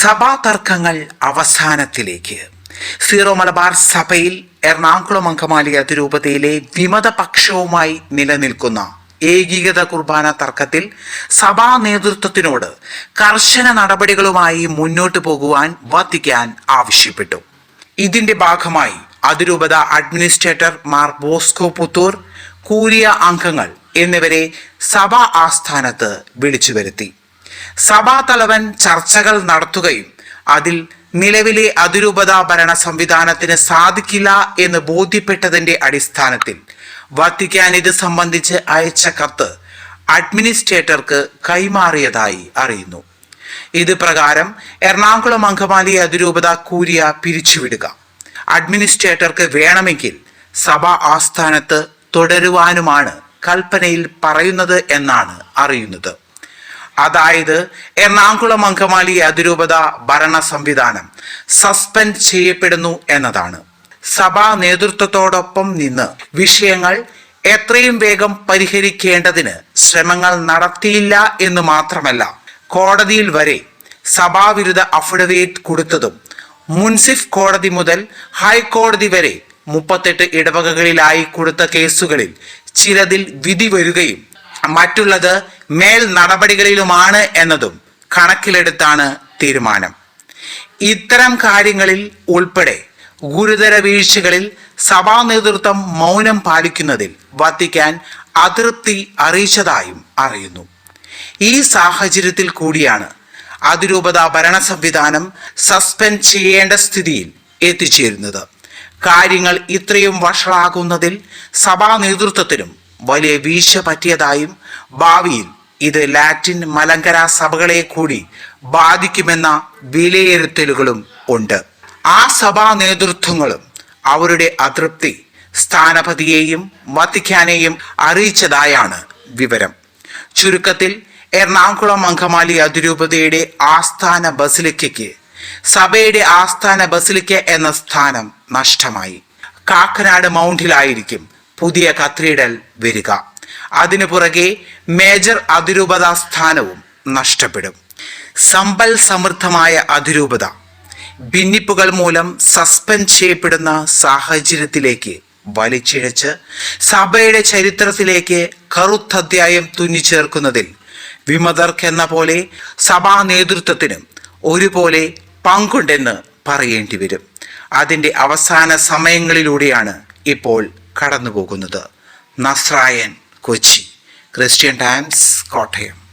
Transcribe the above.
സഭാ തർക്കങ്ങൾ അവസാനത്തിലേക്ക്. സീറോ മലബാർ സഭയിൽ എറണാകുളം അങ്കമാലി അതിരൂപതയിലെ വിമതപക്ഷവുമായി നിലനിൽക്കുന്ന ഏകീകൃത കുർബാന തർക്കത്തിൽ സഭാ നേതൃത്വത്തിനോട് കർശന നടപടികളുമായി മുന്നോട്ടു പോകുവാൻ വത്തിക്കാൻ ആവശ്യപ്പെട്ടു. ഇതിന്റെ ഭാഗമായി അതിരൂപത administrator Mar Bosco Puthur curia അംഗങ്ങൾ എന്നിവരെ സഭാ ആസ്ഥാനത്ത് വിളിച്ചു വരുത്തി സഭാതലവൻ ചർച്ചകൾ നടത്തുകയും അതിൽ നിലവിലെ അതിരൂപതാ ഭരണ സംവിധാനത്തിന് സാധിക്കില്ല എന്ന് ബോധ്യപ്പെട്ടതിന്റെ അടിസ്ഥാനത്തിൽ വത്തിക്കാൻ ഇത് സംബന്ധിച്ച് അയച്ച കത്ത് അഡ്മിനിസ്ട്രേറ്റർക്ക് കൈമാറിയതായി അറിയുന്നു. ഇത് പ്രകാരം എറണാകുളം അങ്കമാലി അതിരൂപത കൂരിയ പിരിച്ചുവിടുക. അഡ്മിനിസ്ട്രേറ്റർക്ക് വേണമെങ്കിൽ സഭ ആസ്ഥാനത്ത് തുടരുവാനുമാണ് കൽപ്പനയിൽ പറയുന്നത് എന്നാണ് അറിയുന്നത്. അതായത് എറണാകുളം അങ്കമാലി അതിരൂപത ഭരണ സംവിധാനം സസ്പെൻഡ് ചെയ്യപ്പെടുന്നു എന്നതാണ്. സഭാ നേതൃത്വത്തോടൊപ്പം നിന്ന് വിഷയങ്ങൾ എത്രയും വേഗം പരിഹരിക്കേണ്ടതിന് ശ്രമങ്ങൾ നടത്തിയില്ല എന്ന് മാത്രമല്ല കോടതിയിൽ വരെ സഭാവിരുദ്ധ അഫിഡവിറ്റ് കൊടുത്തതും മുൻസിഫ് കോടതി മുതൽ ഹൈക്കോടതി വരെ മുപ്പത്തെട്ട് ഇടവകകളിലായി കൊടുത്ത കേസുകളിൽ ചിലതിൽ വിധി വരികയും മറ്റുള്ളത് മേൽ നടപടികളിലുമാണ് എന്നതും കണക്കിലെടുത്താണ് തീരുമാനം. ഇത്തരം കാര്യങ്ങളിൽ ഉൾപ്പെടെ ഗുരുതര വീഴ്ചകളിൽ സഭാ നേതൃത്വം മൗനം പാലിക്കുന്നതിൽ വത്തിക്കാൻ അതൃപ്തി അറിയിച്ചതായും അറിയുന്നു. ഈ സാഹചര്യത്തിൽ കൂടിയാണ് അതിരൂപത ഭരണ സംവിധാനം സസ്പെൻഡ് ചെയ്യേണ്ട സ്ഥിതിയിൽ എത്തിച്ചേരുന്നത്. കാര്യങ്ങൾ ഇത്രയും വഷളാകുന്നതിൽ സഭാ നേതൃത്വത്തിനും വലിയ വീഴ്ച പറ്റിയതായും ഭാവിയിൽ ഇത് ലാറ്റിൻ മലങ്കര സഭകളെ കൂടി ബാധിക്കുമെന്ന വിലയിരുത്തലുകളും ഉണ്ട്. ആ സഭാ നേതൃത്വങ്ങളും അവരുടെ അതൃപ്തി സ്ഥാനപതിയെയും വത്തിക്കാനെയും അറിയിച്ചതായാണ് വിവരം. ചുരുക്കത്തിൽ എറണാകുളം അങ്കമാലി അതിരൂപതയുടെ ആസ്ഥാന ബസിലിക്കയ്ക്ക് സഭയുടെ ആസ്ഥാന ബസിലിക്ക എന്ന സ്ഥാനം നഷ്ടമായി. കാക്കനാട് മൗണ്ടിലായിരിക്കും പുതിയ കത്രീഡൽ വരിക. അതിനു പുറകെ മേജർ അതിരൂപത സ്ഥാനവും നഷ്ടപ്പെടും. സമ്പൽ സമൃദ്ധമായ അതിരൂപത ഭിന്നിപ്പുകൾ മൂലം സസ്പെൻഡ് ചെയ്യപ്പെടുന്ന സാഹചര്യത്തിലേക്ക് വലിച്ചിഴച്ച് സഭയുടെ ചരിത്രത്തിലേക്ക് കറുത്തധ്യായം തുന്നിച്ചേർക്കുന്നതിൽ വിമതർക്കെന്ന പോലെ സഭാ നേതൃത്വത്തിനും ഒരുപോലെ പങ്കുണ്ടെന്ന് പറയേണ്ടി വരും. അതിന്റെ അവസാന സമയങ്ങളിലൂടെയാണ് ഇപ്പോൾ കടന്നുപോകുന്നത്. നസ്രായൻ കൊച്ചി. Christian Times Kottayam.